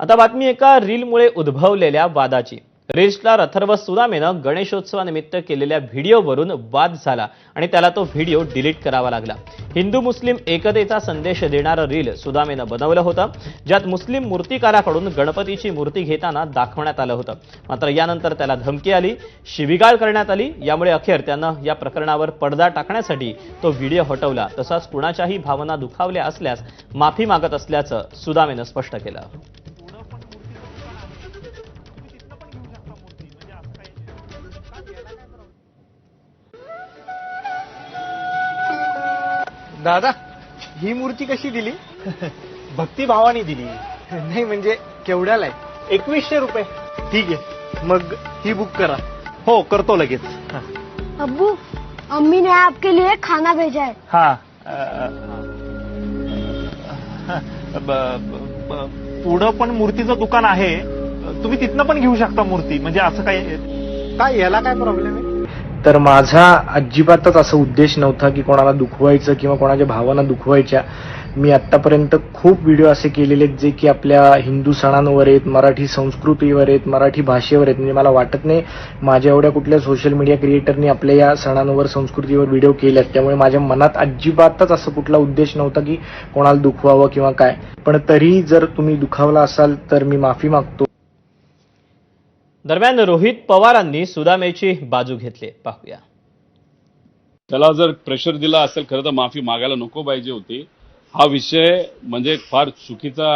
आता बातमी एका रीलमुळे उद्भवलेल्या वादाची. रील स्टार अथर्व सुदामेनं गणेशोत्सवानिमित्त केलेल्या व्हिडिओवरून वाद झाला आणि त्याला तो व्हिडिओ डिलीट करावा लागला. हिंदू मुस्लिम एकतेचा संदेश देणारं रील सुदामेनं बनवलं होतं ज्यात मुस्लिम मूर्तिकाराकडून गणपतीची मूर्ती घेताना दाखवण्यात आलं होतं. मात्र यानंतर त्याला धमकी आली शिविगाळ करण्यात आली यामुळे अखेर त्यानं या प्रकरणावर पडदा टाकण्यासाठी तो व्हिडिओ हटवला. तसाच कुणाच्याही भावना दुखावल्या असल्यास माफी मागत असल्याचं सुदामेनं स्पष्ट केलं. दादा ही मूर्ती कशी दिली? भक्तिभावाने दिली. नाही म्हणजे केवढ्याला आहे? एकवीसशे रुपये. ठीक आहे. मग ही बुक करा. हो करतो लगेच. अब्बू अम्मी ने आपके लिए खाना भेजा है. हा. पुढं पण मूर्तीचं दुकान आहे. तुम्ही तिथनं पण घेऊ शकता मूर्ती. म्हणजे असं काही काय याला काय प्रॉब्लेम आहे? तर माझा अजिबातच असा उद्देश नव्हता की कोणाला दुखवायचं किंवा कोणाच्या भावना दुखवायच्या. मी आत्तापर्यंत खूप व्हिडिओ असे केलेले आहेत जे की आपल्या हिंदू सणांवर आहेत मराठी संस्कृतीवर आहेत मराठी भाषेवर आहेत. म्हणजे मला वाटत नाही माझ्या एवढ्या कुठल्या सोशल मीडिया क्रिएटरनी आपल्या या सणांवर संस्कृतीवर व्हिडिओ केल्यात. त्यामुळे माझ्या मनात अजिबातच असं कुठला उद्देश नव्हता की कोणाला दुखवावं किंवा काय. पण तरी जर तुम्ही दुखावला असाल तर मी माफी मागतो. दरम्यान रोहित पवारांनी सुदामेची बाजू घेतली. पाहूया. त्याला जर प्रेशर दिला असेल खरं तर माफी मागायला नको पाहिजे होती. हा विषय म्हणजे फार चुकीचा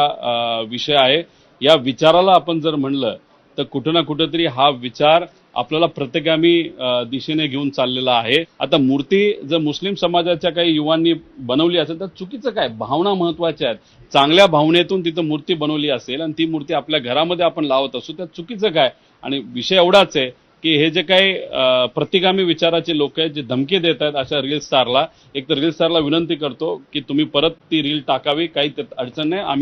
विषय आहे. या विचाराला आपण जर म्हणलं तर कुठं ना कुठंतरी हा विचार आपल्याला प्रत्येकामी दिशेने घेऊन चाललेला आहे. आता मूर्ती जर मुस्लिम समाजाच्या काही युवांनी बनवली असेल तर चुकीचं काय? भावना महत्त्वाच्या आहेत. चांगल्या भावनेतून तिथं मूर्ती बनवली असेल आणि ती मूर्ती आपल्या घरामध्ये आपण लावत असू त्या चुकीचं काय? आणि विषय एवढाच आहे की हे जे काही प्रतिगामी विचाराचे लोक आहेत जे धमकी देत आहेत अशा रील स्टारला एक तर रील स्टारला विनंती करतो की तुम्ही परत ती रील टाकावी काही त्यात अडचण नाही. आम्ही